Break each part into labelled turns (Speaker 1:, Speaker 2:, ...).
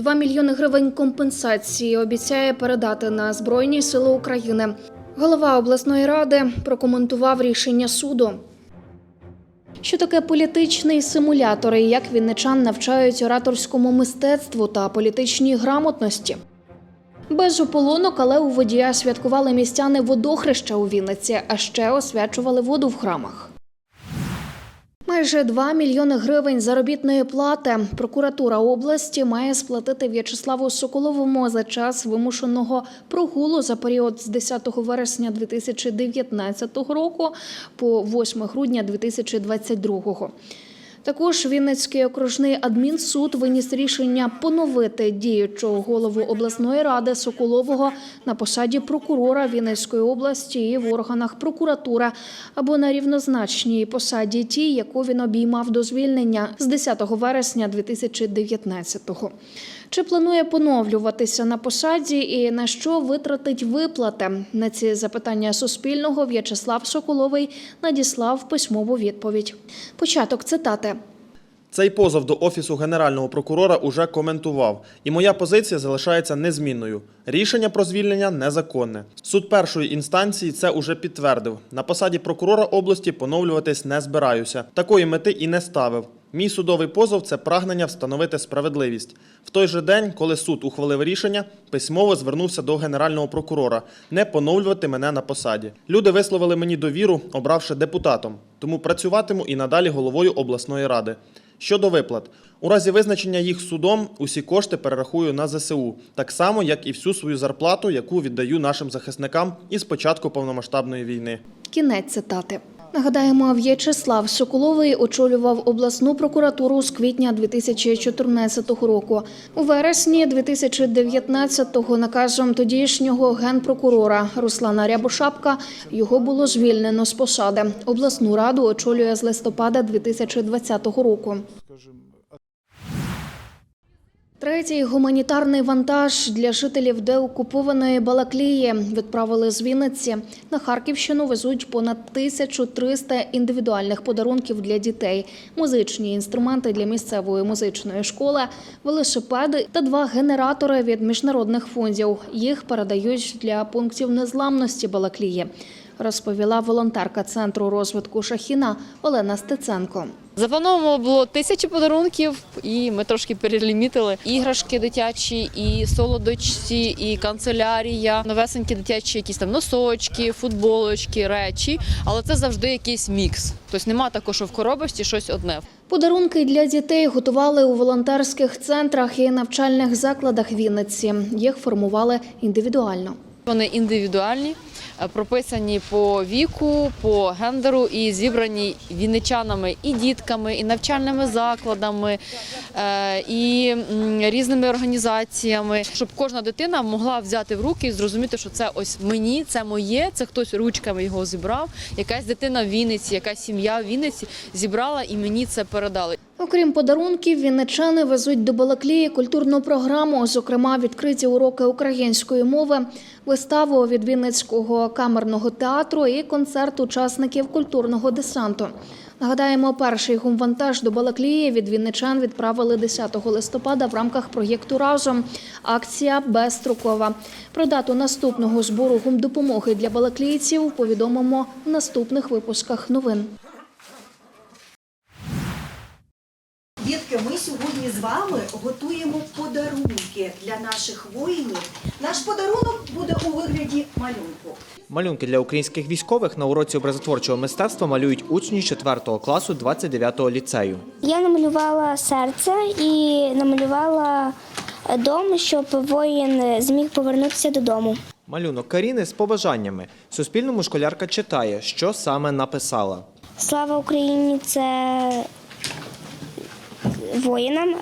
Speaker 1: 2 мільйони гривень компенсації обіцяє передати на Збройні Сили України. Голова обласної ради прокоментував рішення суду. Що таке політичний симулятор і як вінничан навчають ораторському мистецтву та політичній грамотності? Без ополонок, але у водія святкували містяни водохреща у Вінниці, а ще освячували воду в храмах. Майже 2 мільйони гривень заробітної плати прокуратура області має сплатити В'ячеславу Соколовому за час вимушеного прогулу за період з 10 вересня 2019 року по 8 грудня 2022. Також Вінницький окружний адмінсуд виніс рішення поновити діючого голову обласної ради Соколового на посаді прокурора Вінницької області і в органах прокуратури або на рівнозначній посаді тій, яку він обіймав до звільнення з 10 вересня 2019-го. Чи планує поновлюватися на посаді і на що витратить виплати? На ці запитання Суспільного В'ячеслав Соколовий надіслав письмову відповідь. Початок цитати.
Speaker 2: Цей позов до офісу генерального прокурора уже коментував, і моя позиція залишається незмінною. Рішення про звільнення незаконне. Суд першої інстанції це уже підтвердив. На посаді прокурора області поновлюватись не збираюся. Такої мети і не ставив. Мій судовий позов це прагнення встановити справедливість. В той же день, коли суд ухвалив рішення, письмово звернувся до генерального прокурора не поновлювати мене на посаді. Люди висловили мені довіру, обравши депутатом, тому працюватиму і надалі головою обласної ради. Щодо виплат, у разі визначення їх судом усі кошти перерахую на ЗСУ, так само як і всю свою зарплату, яку віддаю нашим захисникам із початку повномасштабної війни.
Speaker 1: Кінець цитати. Нагадаємо, В'ячеслав Соколовий очолював обласну прокуратуру з квітня 2014 року. У вересні 2019-го наказом тодішнього генпрокурора Руслана Рябошапка його було звільнено з посади. Обласну раду очолює з листопада 2020 року. Третій гуманітарний вантаж для жителів деокупованої Балаклії відправили з Вінниці. На Харківщину везуть понад 1300 індивідуальних подарунків для дітей, музичні інструменти для місцевої музичної школи, велосипеди та два генератори від міжнародних фондів. Їх передають для пунктів незламності Балаклії, розповіла волонтерка центру розвитку Шахіна Олена Стеценко.
Speaker 3: Заплановано було тисячі подарунків, і ми трошки перелімітили іграшки дитячі, і солодощі, і канцелярія, новесенькі дитячі, якісь там носочки, футболочки, речі. Але це завжди якийсь мікс. Тобто нема такого, що в коробочці щось одне.
Speaker 1: Подарунки для дітей готували у волонтерських центрах і навчальних закладах Вінниці. Їх формували індивідуально.
Speaker 3: Вони індивідуальні, прописані по віку, по гендеру і зібрані вінничанами і дітками, і навчальними закладами, е, і різними організаціями, щоб кожна дитина могла взяти в руки і зрозуміти, що це ось мені, це моє, це хтось ручками його зібрав. Якась дитина в Вінниці, якась сім'я в Вінниці зібрала і мені це передали.
Speaker 1: Окрім подарунків, вінничани везуть до Балаклії культурну програму, зокрема відкриті уроки української мови, виставу від Вінницького камерного театру і концерт учасників культурного десанту. Нагадаємо, перший гумвантаж до Балаклії від вінничан відправили 10 листопада в рамках проєкту Разом. Акція безстрокова. Про дату наступного збору гумдопомоги для балаклійців повідомимо в наступних випусках новин.
Speaker 4: Дітки, ми сьогодні з вами готуємо подарунки для наших воїнів. Наш подарунок буде у вигляді малюнку.
Speaker 5: Малюнки для українських військових на уроці образотворчого мистецтва малюють учні 4 класу 29-го ліцею.
Speaker 6: Я намалювала серце і намалювала дом, щоб воїн зміг повернутися додому.
Speaker 5: Малюнок Каріни з побажаннями. Суспільному школярка читає, що саме написала.
Speaker 6: Слава Україні! Це воїнам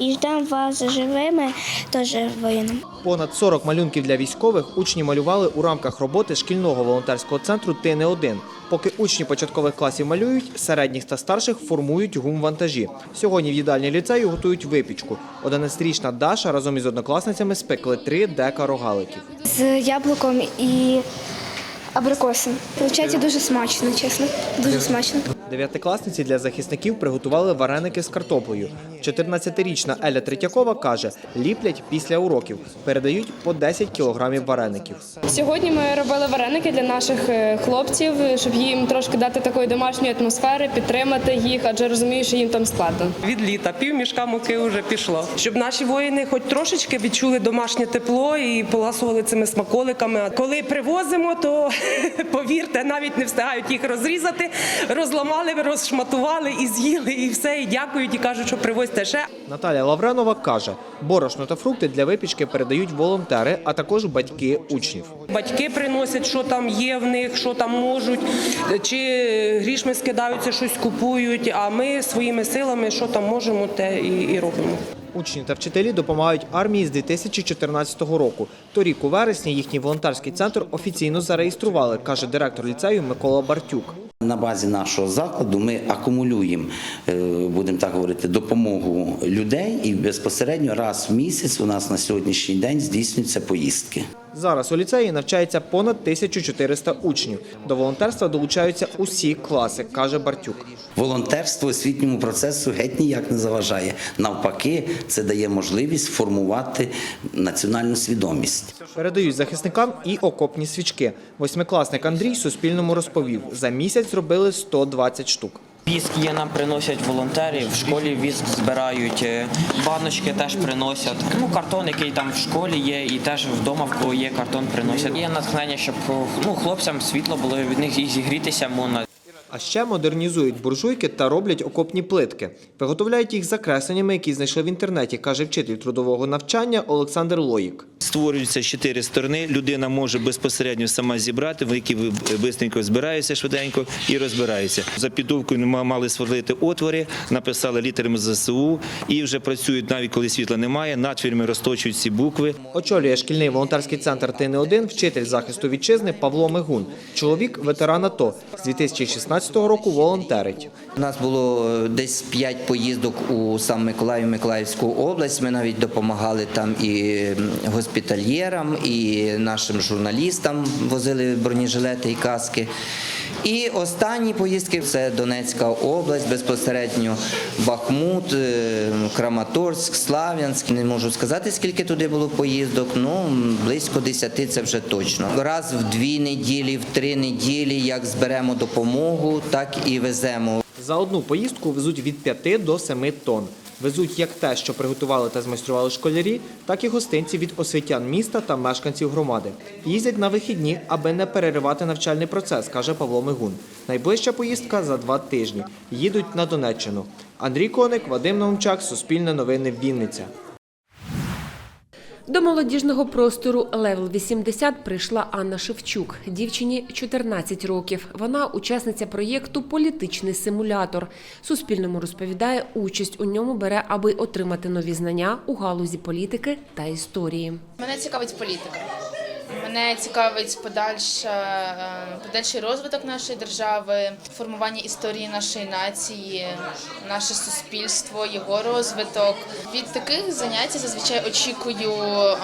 Speaker 6: і ждемо вас живими, теж воїнам.
Speaker 5: Понад 40 малюнків для військових учні малювали у рамках роботи шкільного волонтерського центру Ти не один. Поки учні початкових класів малюють, середніх та старших формують гум-вантажі. Сьогодні в їдальні ліцею готують випічку. 11-річна Даша разом із однокласницями спекли три дека рогаликів.
Speaker 7: з яблуком і абрикосом. Получається дуже смачно, чесно. Дуже смачно.
Speaker 5: Дев'ятикласниці для захисників приготували вареники з картоплею. 14-річна Еля Третьякова каже, ліплять після уроків, передають по 10 кілограмів вареників.
Speaker 7: Сьогодні ми робили вареники для наших е, хлопців, щоб їм трошки дати такої домашньої атмосфери, підтримати їх, адже розумію, що їм там складно.
Speaker 8: Від літа пів мішка муки вже пішло. Щоб наші воїни хоч трошечки відчули домашнє тепло і поласували цими смаколиками. Коли привозимо, то повірте, навіть не встигають їх розрізати, розламали, розшматували і з'їли, і все. І дякують, і кажуть, що привозьте ще.
Speaker 5: Наталя Лавренова каже, борошно та фрукти для випічки передають волонтери, а також батьки учнів.
Speaker 8: Батьки приносять, що там є в них, що там можуть, чи грішми скидаються, щось купують. А ми своїми силами, що там можемо, те і, і робимо.
Speaker 5: Учні та вчителі допомагають армії з 2014 року. Торік у вересні їхній волонтерський центр офіційно зареєстрували, каже директор ліцею Микола Бартюк.
Speaker 9: На базі нашого закладу ми акумулюємо, е, будемо так говорити, допомогу людей і безпосередньо раз в місяць у нас на сьогоднішній день здійснюються поїздки.
Speaker 5: Зараз у ліцеї навчається понад 1400 учнів. До волонтерства долучаються усі класи, каже Бартюк.
Speaker 9: Волонтерство освітньому процесу геть ніяк не заважає. Навпаки, це дає можливість формувати національну свідомість.
Speaker 5: Передають захисникам і окопні свічки. Восьмикласник Андрій Суспільному розповів, за місяць зробили 120 штук.
Speaker 10: Віск є, нам приносять волонтери, в школі віск збирають, е, баночки теж приносять. Ну, картон, який там в школі є, і теж вдома в кого є картон приносять. Є натхнення, щоб ну, хлопцям світло було від них і зігрітися можна.
Speaker 5: А ще модернізують буржуйки та роблять окопні плитки. Виготовляють їх за кресленнями, які знайшли в інтернеті, каже вчитель трудового навчання Олександр Лоїк.
Speaker 11: Створюються чотири сторони. Людина може безпосередньо сама зібрати, в які швидко збираються швиденько і розбираються. За піддувкою ми мали сверлити отвори, написали літерами ЗСУ і вже працюють навіть коли світла немає. Надфільми розточують ці букви.
Speaker 5: Очолює шкільний волонтерський центр «Ти не один» вчитель захисту вітчизни Павло Мигун. Чоловік ветеран АТО. З 2016 року волонтерить.
Speaker 12: У нас було е, десь п'ять поїздок у сам Миколаїв, Миколаївську область. Ми навіть допомагали там і госпітальєрам, і нашим журналістам возили бронежилети і каски. І останні поїздки це Донецька область, безпосередньо Бахмут, е, Краматорськ, Слав'янськ. Не можу сказати, скільки туди було поїздок. Ну близько десяти це вже точно. Раз в дві неділі, в три неділі, як зберемо допомогу, так і веземо.
Speaker 5: За одну поїздку везуть від 5 до 7 тонн. Везуть як те, що приготували та змайстрували школярі, так і гостинці від освітян міста та мешканців громади. Їздять на вихідні, аби не переривати навчальний процес, каже Павло Мигун. Найближча поїздка за два тижні. Їдуть на Донеччину. Андрій Коник, Вадим Наумчак, Суспільне новини, Вінниця.
Speaker 13: До молодіжного простору Левел 80 прийшла Анна Шевчук. Дівчині 14 років. Вона учасниця проєкту Політичний симулятор. Суспільному розповідає, участь у ньому бере, аби отримати нові знання у галузі політики та історії.
Speaker 14: Мене цікавить політика. Мене цікавить подальша, е, подальший розвиток нашої держави, формування історії нашої нації, наше суспільство, його розвиток. Від таких занять зазвичай очікую е,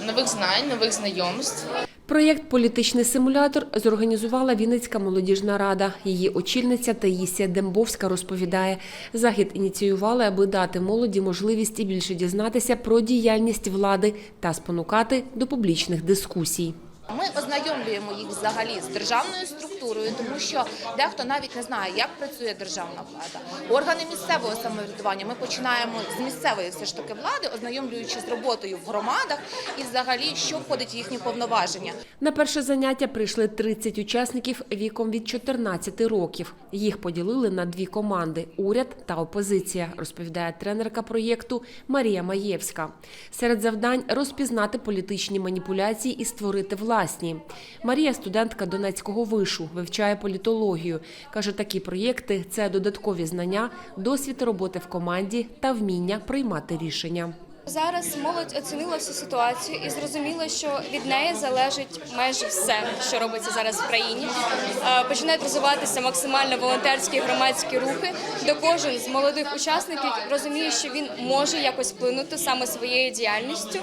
Speaker 14: нових знань, нових знайомств.
Speaker 13: Проєкт Політичний симулятор зорганізувала Вінницька молодіжна рада. Її очільниця Таїсія Дембовська розповідає, захід ініціювали, аби дати молоді можливість і більше дізнатися про діяльність влади та спонукати до публічних дискусій.
Speaker 14: Ми ознайомлюємо їх взагалі з державною структурою, тому що дехто навіть не знає, як працює державна влада. Органи місцевого самоврядування ми починаємо з місцевої все ж таки влади, ознайомлюючи з роботою в громадах і взагалі, що входить в їхні повноваження.
Speaker 13: На перше заняття прийшли 30 учасників віком від 14 років. Їх поділили на дві команди уряд та опозиція, розповідає тренерка проєкту Марія Маєвська. Серед завдань розпізнати політичні маніпуляції і створити власні. Марія студентка Донецького вишу, вивчає політологію. Каже, такі проєкти це додаткові знання, досвід роботи в команді та вміння приймати рішення.
Speaker 7: Зараз молодь оцінила всю ситуацію і зрозуміла, що від неї залежить майже все, що робиться зараз в країні. Е, Починають розвиватися максимально волонтерські громадські рухи, де кожен з молодих учасників розуміє, що він може якось вплинути саме своєю діяльністю,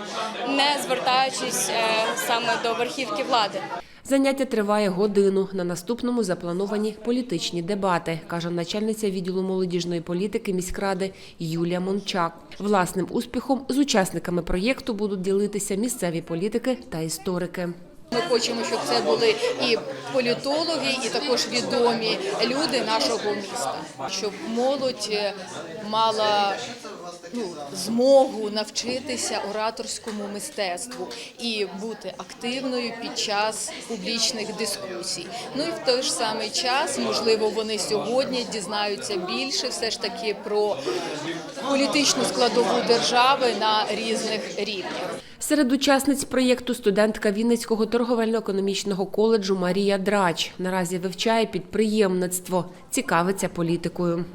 Speaker 7: не звертаючись е, саме до верхівки влади.
Speaker 13: Заняття триває годину. На наступному заплановані політичні дебати, каже начальниця відділу молодіжної політики міськради Юлія Мончак. Власним успіхом з учасниками проєкту будуть ділитися місцеві політики та історики.
Speaker 15: Ми хочемо, щоб це були і політологи, і також відомі люди нашого міста, щоб молодь е, мала ну, змогу навчитися ораторському мистецтву і бути активною під час публічних дискусій. Ну і в той ж самий час, можливо, вони сьогодні дізнаються більше все ж таки про політичну складову держави на різних рівнях.
Speaker 13: Серед учасниць проєкту студентка Вінницького торговельно-економічного коледжу Марія Драч наразі вивчає підприємництво, цікавиться політикою.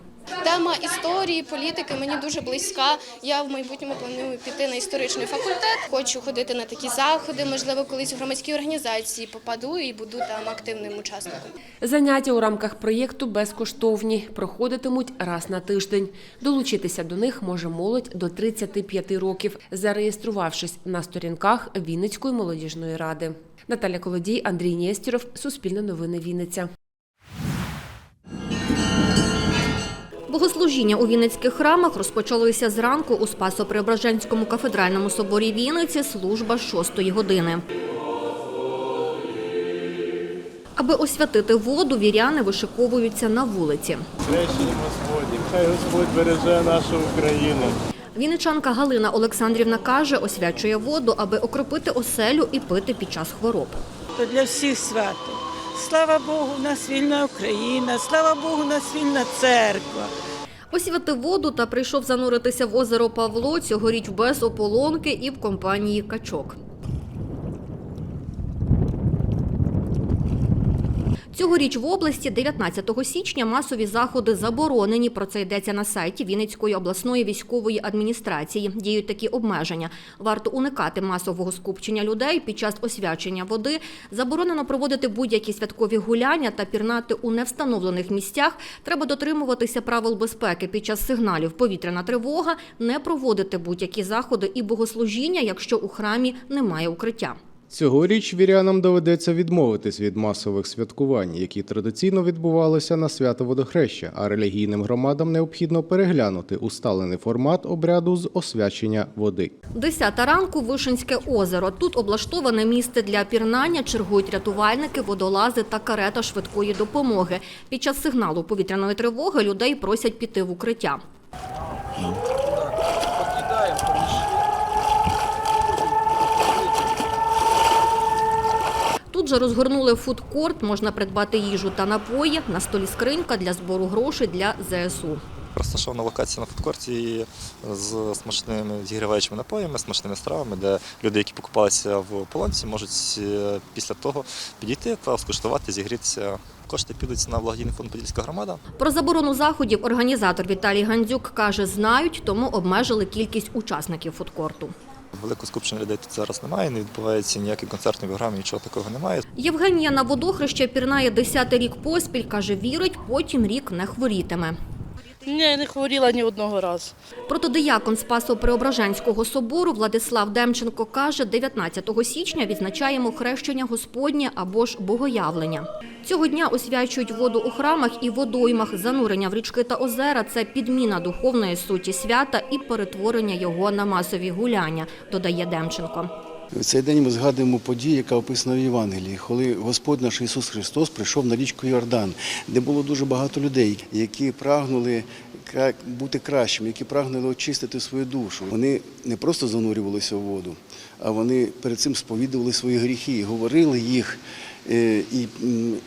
Speaker 16: Тема історії, політики мені дуже близька. Я в майбутньому планую піти на історичний факультет. Хочу ходити на такі заходи. Можливо, колись в громадські організації попаду і буду там активним учасником.
Speaker 13: Заняття у рамках проєкту безкоштовні, проходитимуть раз на тиждень. Долучитися до них може молодь до 35 років, зареєструвавшись на сторінках Вінницької молодіжної ради. Наталя Колодій, Андрій Нєстєров, Суспільне новини Вінниця.
Speaker 17: Богослужіння у Вінницьких храмах розпочалися зранку у Спасо-Преображенському кафедральному соборі Вінниці служба 6 години. Аби освятити воду, віряни вишиковуються на вулиці.
Speaker 18: Хрещення Господні, хай Господь береже нашу Україну.
Speaker 17: Вінничанка Галина Олександрівна каже, освячує воду, аби окропити оселю і пити під час хвороб.
Speaker 19: то для всіх свято. Слава Богу, у нас вільна Україна, слава Богу, у нас вільна церква.
Speaker 17: Освятив воду та прийшов зануритися в озеро Павло цьогоріч без ополонки і в компанії качок. Цьогоріч в області 19 січня масові заходи заборонені. Про це йдеться на сайті Вінницької обласної військової адміністрації. Діють такі обмеження. Варто уникати масового скупчення людей під час освячення води. Заборонено проводити будь-які святкові гуляння та пірнати у невстановлених місцях. Треба дотримуватися правил безпеки під час сигналів повітряна тривога, не проводити будь-які заходи і богослужіння, якщо у храмі немає укриття.
Speaker 18: Цьогоріч вірянам доведеться відмовитись від масових святкувань, які традиційно відбувалися на свято водохреща, а релігійним громадам необхідно переглянути усталений формат обряду з освячення води.
Speaker 17: Десята ранку Вишинське озеро. Тут облаштоване місце для пірнання, чергують рятувальники, водолази та карета швидкої допомоги. Під час сигналу повітряної тривоги людей просять піти в укриття. Тут же розгорнули фудкорт, можна придбати їжу та напої. На столі скринька для збору грошей для ЗСУ.
Speaker 20: Розташована локація на фудкорті з смачними зігріваючими напоями, смачними стравами, де люди, які покупалися в полонці, можуть е, після того підійти та скуштувати, зігрітися. Кошти підуть на благодійний фонд Подільська громада.
Speaker 17: Про заборону заходів організатор Віталій Гандзюк каже, знають, тому обмежили кількість учасників фудкорту.
Speaker 20: Великого скупчення людей тут зараз немає, не відбувається ніяких концертних програм, нічого такого немає.
Speaker 17: Євгенія на водохреща пірнає 10-й рік поспіль, каже, вірить, потім рік не хворітиме.
Speaker 21: Ні, не хворіла ні одного разу.
Speaker 17: Протодиякон Спасо-Преображенського собору Владислав Демченко каже, 19 січня відзначаємо хрещення Господнє або ж богоявлення. Цього дня освячують воду у храмах і водоймах. Занурення в річки та озера – це підміна духовної суті свята і перетворення його на масові гуляння, додає Демченко.
Speaker 22: В цей день ми згадуємо подію, яка описана в Євангелії, коли Господь наш Ісус Христос прийшов на річку Йордан, де було дуже багато людей, які прагнули бути кращими, які прагнули очистити свою душу. Вони не просто занурювалися в воду, а вони перед цим сповідували свої гріхи, говорили їх. Е, І,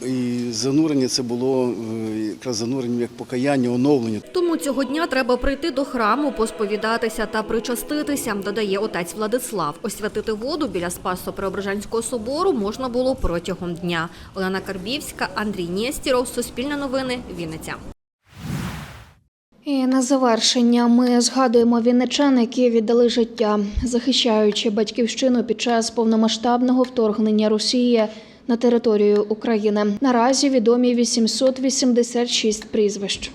Speaker 22: і занурення це було е, якраз зануренням як покаяння, оновлення.
Speaker 17: Тому цього дня треба прийти до храму, посповідатися та причаститися, додає отець Владислав. Освятити воду біля Спасо-Преображенського собору можна було протягом дня. Олена Карбівська, Андрій Нєстіров, Суспільне новини, Вінниця.
Speaker 1: І на завершення ми згадуємо вінничан, які віддали життя, захищаючи батьківщину під час повномасштабного вторгнення Росії на територію України. Наразі відомі 886 прізвищ.